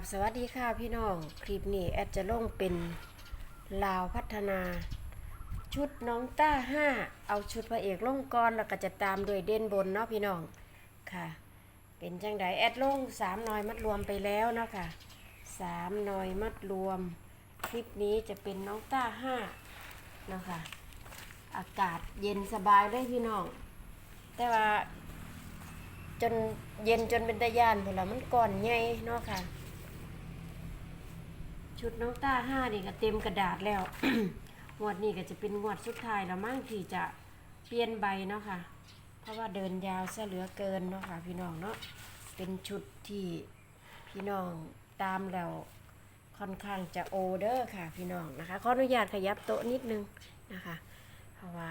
บสวัสดีค่ะพี่น้อง คลิปนี้แอดจะลงเป็นลาวพัฒนา ชุดน้องต้าห้าเอาชุดพระเอกลงก่อนแล้วก็จะตามด้วยเด่นบนเนาะพี่น้องค่ะ เป็นจังไดแอดลงสามหน่อยมัดรวมไปแล้วเนาะค่ะสามหน่อยมัดรวม คลิปนี้จะเป็นน้องต้าห้าเนาะค่ะอากาศเย็นสบายเลยพี่น้อง แต่ว่าจนเย็นจนเป็นตะยานพอละมันก่อนใหญ่เนาะค่ะ ชุดน้องต้าห้านี่ก็เต็มกระดาษแล้ว งวดนี้ก็จะเป็นงวดสุดท้ายแล้วมั้งที่จะเปลี่ยนใบเนาะค่ะ เพราะว่าเดินยาวซะเหลือเกินเนาะค่ะพี่น้องเนาะ เป็นชุดที่พี่น้องตามแล้วค่อนข้างจะโอเดอร์ค่ะพี่น้องนะคะ ขออนุญาตขยับโต๊ะนิดนึงนะคะ เพราะว่า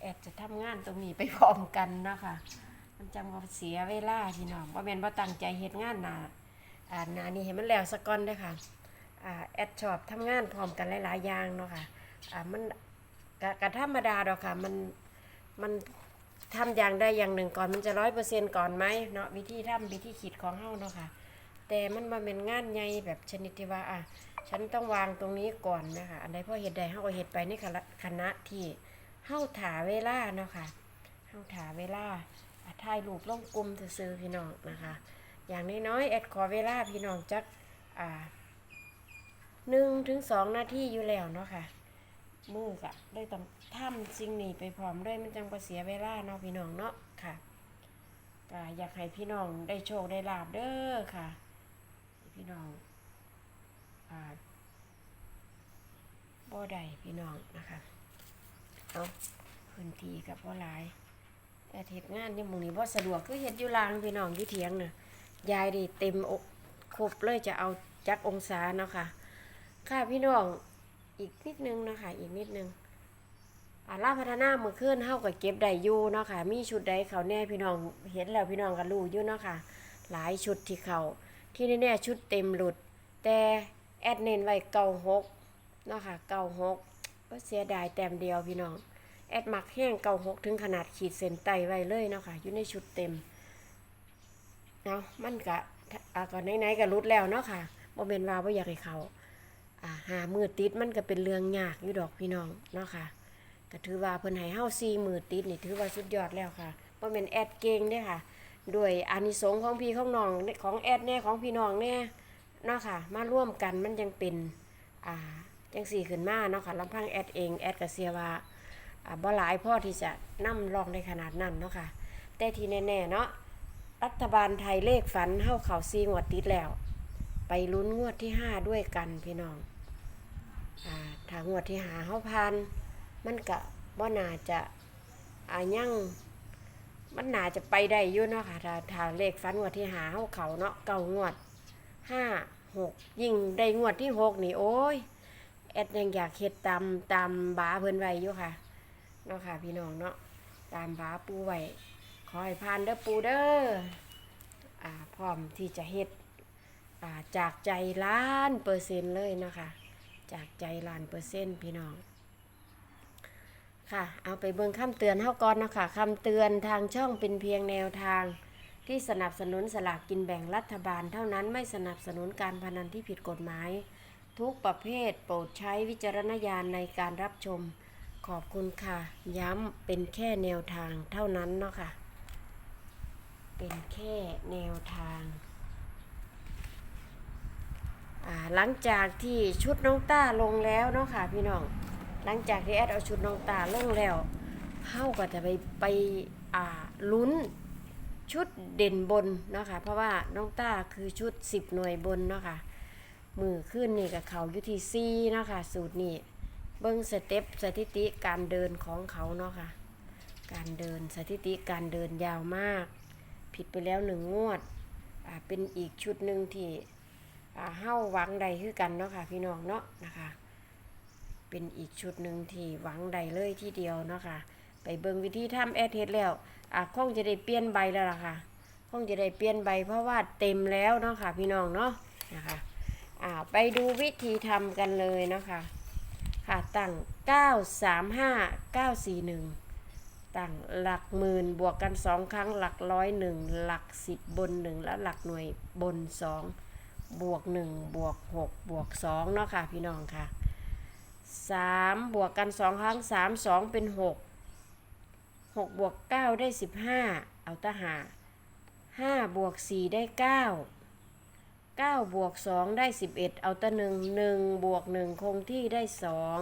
แอดจะทำงานตรงนี้ไปพร้อมกันเนาะคะมันจำว่าเสียเวลาพี่น้องว่าแม่นว่าตั้งใจเฮ็ดงานหนา อ่าหนานี่เห็นมันแล้วสก่อนด้อค่ะอ่าแอดชอบทำงานพร้อมกันหลายๆอย่างเนาะค่ะอ่ามันกะกะธรรมดาดอกค่ะมันมันทำอย่างใดอย่างหนึ่งก่อนมันจะร้อยเปอร์เซ็นต์ก่อนไหมเนาะวิธีทำวิธีคิดของเฮาเนาะค่ะแต่มันมาเป็นงานใหญ่แบบชนิดที่ว่าอะฉันต้องวางตรงนี้ก่อนนะคะอันใดพอเฮ็ดใดเฮาก็เฮ็ดไปในคณะคณะที่เฮาถาเวลาเนาะค่ะเฮาถาเวลาอะถ่ายรูปลงกลุ่มซื่อพี่น้องนะคะ อย่างน้อยๆแอดขอเวลาพี่น้องจักอ่าหนึ่งถึงสองนาทีอยู่แล้วเนาะค่ะมือกะได้ต้องทำสิ่งนี้ไปพร้อมด้วยมันจังบ่เสียเวลาเนาะพี่น้องเนาะค่ะก็อยากให้พี่น้องได้โชคได้ลาบเด้อค่ะ พี่น้องอ่าบ่ได้พี่น้องนะคะเอาพื้นที่กับว่าหลายแต่เฮ็ดงานนี่หมู่นี้บ่สะดวกคือเฮ็ดอยู่ลางพี่น้องอยู่เถียงน่ะ ยายดิเต็มอกครบเลยจะเอาจักองศาเนาะค่ะ ค่ะพี่น้องอีกนิดนึงเนาะคะอีกนิดนึงอาลาพัฒนาเมื่อคืนเฮาก็เก็บได้อยู่เนาะค่ะ มีชุดใดเขาแน่พี่น้องเห็นแล้วพี่น้องก็รู้อยู่เนาะค่ะ หลายชุดที่เขาที่แน่ๆชุดเต็มหลุด แต่แอดเน้นไว้เก่าหกเนาะค่ะเก่าหกก็เสียดายแต้มเดียวพี่น้อง แอดมักแห้งเก่าหกถึงขนาดขีดเส้นไตไว้เลยเนาะค่ะอยู่ในชุดเต็ม เนาะมันกะอ่าก่อนไหนๆก็รุดแล้วเนาะค่ะบ่เป็นว่าบ่อยากให้เขาอ่าหามือติดมันก็เป็นเรื่องยากอยู่ดอกพี่น้องเนาะค่ะก็ถือว่าเพิ่นให้เฮา4มือติดนี่ถือว่าสุดยอดแล้วค่ะบ่แม่นแอดเก่งเด้ค่ะด้วยอานิสงส์ของพี่ของน้องของแอดแน่ของพี่น้องแน่เนาะค่ะมาร่วมกันมันยังเป็นอ่าจังสี่ขึ้นมาเนาะค่ะลำพังแอดเองแอดก็เสียว่าอ่าบ่หลายพ่อที่จะนำรองในขนาดนั้นเนาะค่ะแต่ที่แน่ๆเนาะ รัฐบาลไทยเลขฝันเข้าเขาซีงวดติดแล้ว ไปลุ้นงวดที่ห้าด้วยกันพี่น้องอ่าถ้างวดที่หาเข้าพันมันก็บ่นาจะอายั่งมันน่าจะไปได้อยู่เนาะค่ะถ้าถ้าเลขฝันงวดที่หาเข้าเขาเนาะเก่างวดห้าหกยิ่งได้งวดที่หกนี่โอ้ยแอดยังอยากเฮ็ดตามตามบาเพิ่นไว้อยู่ค่ะเนาะค่ะ พี่น้องเนาะตามบาปูไว้ ขอให้ผ่านเด้อปูเด้ออ่าพร้อมที่จะเฮ็ดอ่าจากใจล้านเปอร์เซ็นต์เลยนะคะ จากใจล้านเปอร์เซ็นต์พี่น้องค่ะ เอาไปเบิ่งคำเตือนเฮาก่อนเนาะค่ะคำเตือนทางช่องเป็นเพียงแนวทางที่สนับสนุนสลากกินแบ่งรัฐบาลเท่านั้นไม่สนับสนุนการพนันที่ผิดกฎหมาย ทุกประเภทโปรดใช้วิจารณญาณในการรับชม ขอบคุณค่ะ ย้ำเป็นแค่แนวทางเท่านั้นเนาะค่ะ เป็นแค่แนวทางอ่าหลังจากที่ชุดน้องตาลงแล้วเนาะค่ะพี่น้อง หลังจากที่แอดเอาชุดน้องตาลงแล้วเฮาก็จะไปไปอ่าลุ้นชุดเด่นบนเนาะค่ะเพราะว่าน้องต้าคือชุด 10 หน่วยบนเนาะค่ะมือขึ้นนี่กับเขายูทีซีเนาะค่ะสูตรนี้เบิ้งสเต็ปสถิติการเดินของเขาเนาะค่ะการเดินสถิติการเดินยาวมาก ผิดไปแล้วหนึ่งงวดเป็นอีกชุดหนึ่งที่เฮ้าหวังใดคือกันเนาะค่ะพี่น้องเนาะนะคะ เป็นอีกชุดหนึ่งที่หวังใดเลยที่เดียวเนาะค่ะไปเบิงวิธีทำแอดเทสแล้วอ่าคงจะได้เปลี่ยนใบแล้วล่ะค่ะคงจะได้เปลี่ยนใบเพราะว่าเต็มแล้วเนาะค่ะพี่น้องเนาะนะคะอ่าไปดูวิธีทำกันเลยเนาะค่ะค่ะตั้ง 935 941 ตั้งหลักหมื่นบวกกันสองครั้งหลักร้อยหนึ่งหลักสิบบนหนึ่งและหลักหน่วยบนสองบวกหนึ่งบวกหกบวกสองเนาะค่ะพี่น้องค่ะสามบวกกันสองครั้งสามสองเป็นหกหกบวกเก้าได้สิบห้าเอาตะหาห้าบวกสี่ได้เก้าเก้าบวกสองได้สิบเอ็ดเอาตะหนึ่งหนึ่งบวกหนึ่งคงที่ได้สอง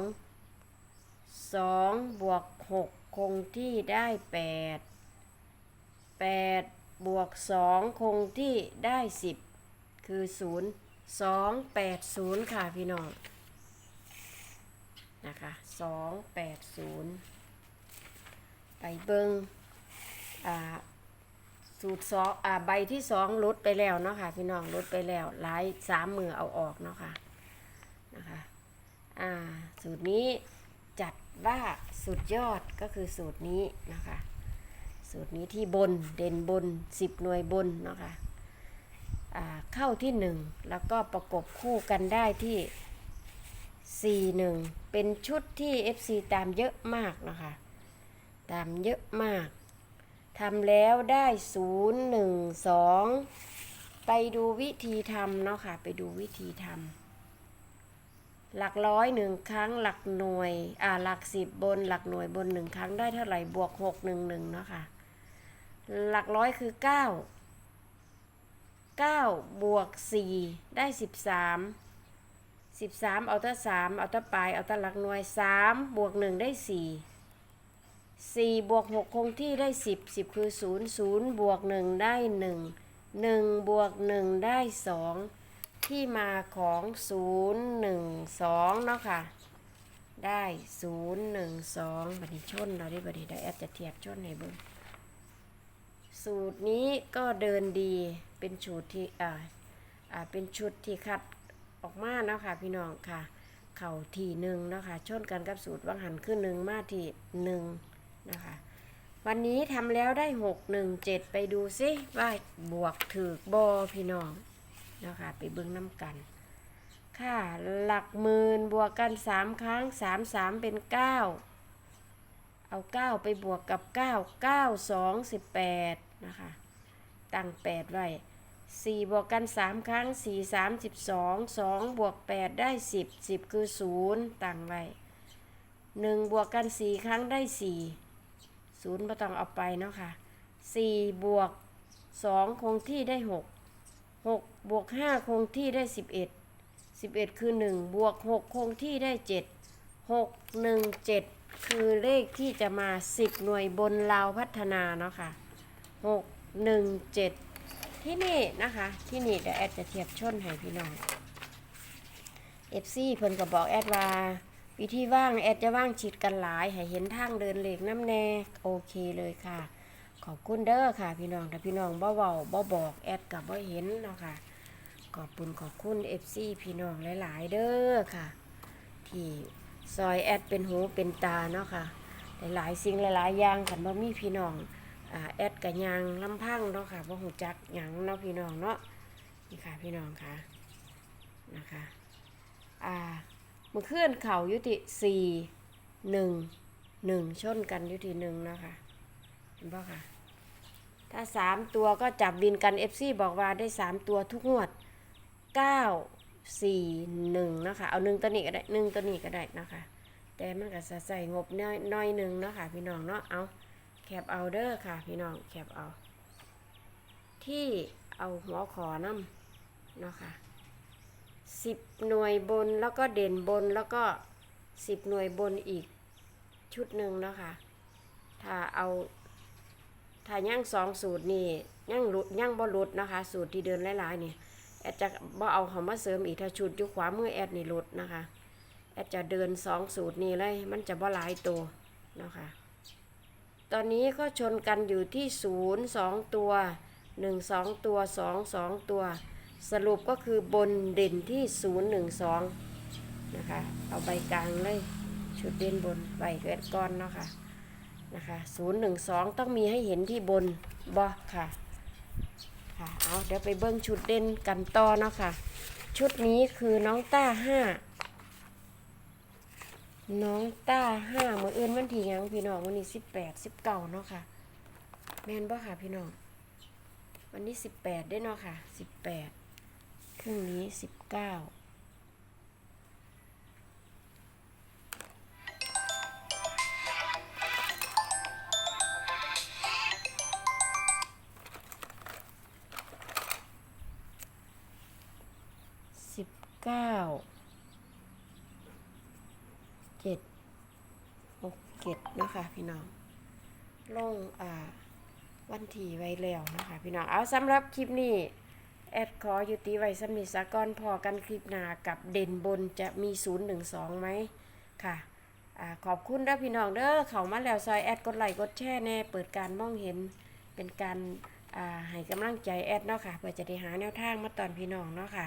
สองบวกหก คงที่ได้แปดแปดบวกสองคงที่ได้สิบคือศูนย์สองแปดศูนย์ค่ะพี่น้องนะคะสองแปดศูนย์ไปเบิงอ่าสูตรสองอ่าใบที่สองลดไปแล้วเนาะค่ะพี่น้องลดไปแล้วหลายสามมือเอาออกเนาะค่ะนะคะอ่าสูตรนี้ ว่าสุดยอดก็คือสูตรนี้นะคะ สูตรนี้ที่บนเด่นบน 10 หน่วยบนเนาะคะอ่าเข้าที่ 1 แล้วก็ประกบคู่กันได้ที่ 4 1 เป็นชุดที่ FC ตามเยอะมากนะคะ ตามเยอะมากทำแล้วได้ 0 1 2 ไปดูวิธีทำเนาะค่ะ ไปดูวิธีทำ หลักร้อยหนึ่งครั้งหลักหน่วยอ่าหลักสิบบนหลักหน่วยบนหนึ่งครั้งได้เท่าไหร่บวกหกหนึ่งหนึ่งเนาะค่ะหลักร้อยคือเก้าเก้าบวกสี่ได้สิบสามสิบสามเอาตั้สามเอาตั้ปลายเอาตั้หลักหน่วยสามบวกหนึ่งได้สี่สี่บวกหกคงที่ได้สิบสิบคือศูนย์ศูนย์บวกหนึ่งได้หนึ่งหนึ่งบวกหนึ่งได้สอง ที่มาของศูนย์หนึ่งสองเนาะค่ะ ได้ศูนย์หนึ่งสองบัดนี้ชนเราได้บัดนี้ได้แอดจะเทียบชนให้เบิ่งสูตรนี้ก็เดินดีเป็นชุดที่อ่าอ่าเป็นชุดที่คัดออกมาเนาะค่ะพี่น้องค่ะ เข่าทีหนึ่งเนาะค่ะชนกันกับสูตรวังหันขึ้นหนึ่งมาทีหนึ่งนะคะวันนี้ทำแล้วได้หกหนึ่งเจ็ดไปดูซิว่าบวกถือบอพี่น้อง เนาะคะไปเบิ้งน้ำกัน ค่ะ หลักหมื่นบวกกันสามครั้งสามสามเป็นเก้าเอา9ไปบวกกับ9 9 2 18นะคะตั้ง8ไว้4บวกกัน3ครั้ง4 3 12 2บวก8ได้10 10คือ0ตั้งไว้1บวกกัน4ครั้งได้4 0ไม่ต้องเอาไปเนาะค่ะ4บวก2คงที่ได้6 6 บวก5คงที่ได้11 11คือ1บวก6คงที่ได้7 6 1 7คือเลขที่จะมา10หน่วยบนลาวพัฒนาเนาะค่ะ6 1 7ที่นี่นะคะ ที่นี่เดี๋ยวแอดจะเทียบชนให้พี่น้อง FC เพิ่นก็บอกแอดว่าวิธีว่างแอดจะว่างชิดกันหลาย ให้เห็นทางเดินเหล็กน้ำแน่โอเคเลยค่ะ ขอบคุณเด้อค่ะ พี่น้องถ้าพี่น้องบ่เว้าบ่บอกแอดกับบ่เห็นเนาะค่ะ ขอบคุณขอบคุณ FC พี่น้องหลาย ๆ เด้อค่ะ ที่ซอยแอดเป็นหูเป็นตาเนาะค่ะ หลาย ๆ สิ่งหลาย ๆ อย่างกันบ่มีพี่น้องอแอดกับยางลำพังเนาะค่ะบ่หูจักหยังเนาะพี่น้องเนาะนี่ค่ะพี่น้องค่ะนะคะอ่าเมื่อคืนเข่ายุติสี่หนึ่งหนึ่งชนกันยุติหนึ่งนะคะเห็นป่ะค่ะถ้าสามตัวก็จับวินกันเอฟซีบอกว่าได้สามตัวทุกงวด เก้าสี่หนึ่งนะคะเอาหนึ่งตัวนี้ก็ได้หนึ่งตัวนี้ก็ได้นะคะ แต่มันก็จะใส่งบน้อยน้อยหนึ่งเนาะค่ะพี่น้องเนาะเอาแคปเอาเด้อค่ะพี่น้องแคปเอา ที่เอาหัวขอน้ำเนาะค่ะสิบหน่วยบนแล้วก็เด่นบนแล้วก็สิบหน่วยบนอีกชุดหนึ่งเนาะค่ะถ้าเอาถ้าย่างสองสูตรนี่ย่างหลุดย่างบ่หลุดนะคะ สูตรที่เดินหลายๆนี่ แอดจะบ่เอาเขามาเสริมอีกถ้าชุดอยู่ขวามือแอดนี่หลุดนะคะ แอดจะเดินสองสูตรนี้เลย มันจะบ่หลายตัวนะคะ ตอนนี้ก็ชนกันอยู่ที่ศูนย์สองตัวหนึ่งสองตัวสองสองตัว สรุปก็คือบนเด่นที่ศูนย์หนึ่งสองนะคะ เอาใบกลางเลย ชุดเด่นบนใบเกิดก้อนเนาะค่ะนะคะศูนย์หนึ่งสองต้องมีให้เห็นที่บนบอค่ะ ค่ะเอาเดี๋ยวไปเบิ้งชุดเด่นกันต่อเนาะค่ะ ชุดนี้คือน้องต้าห้าน้องต้าห้าเมื่ออื่นวันที่ยังพี่น้องวันนี้สิบแปดสิบเก้าเนาะค่ะแม่นบ่ค่ะพี่น้องวันนี้สิบแปดได้เนาะค่ะสิบแปดพรุ่งนี้สิบเก้า เก้าเจ็ดหกเจ็ดนะคะพี่น้องลงอ่าวันที่ไว้แล้วนะคะพี่น้องเอาสำหรับคลิปนี้ แอดขอยุติไว้สำนิสากรพอกันคลิปหน้ากับเด่นบนจะมี 012ไหมค่ะอ่าขอบคุณเด้อพี่น้องเด้อเขามาแล้วซอยแอดกดไลค์กดแชร์แน่เปิดการมองเห็นเป็นการอ่าให้กำลังใจแอดเนาะค่ะเพื่อจะได้หาแนวทางมาตอนพี่น้องเนาะค่ะ